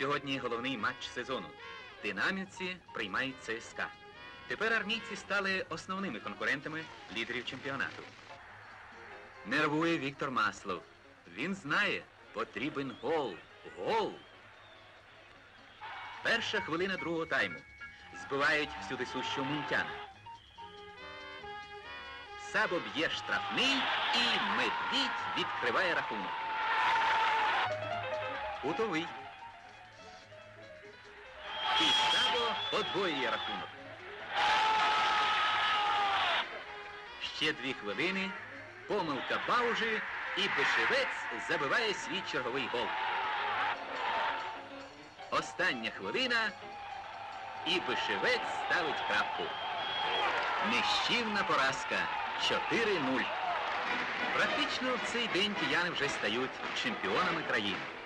Сьогодні головний матч сезону. Динамівці приймають ЦСКА. Тепер армійці стали основними конкурентами лідерів чемпіонату. Нервує Віктор Маслов. Він знає, потрібен гол. Гол. Перша хвилина другого тайму. Збивають всюди сущого Мунтяна. Сабо б'є штрафний і медвідь відкриває рахунок. Кутовий. Подвоює рахунок. Ще дві хвилини. Помилка Баужі і Бешевець забиває свій черговий гол. Остання хвилина. І Бешевець ставить крапку. Нищівна поразка 4-0. Практично в цей день кияни вже стають чемпіонами країни.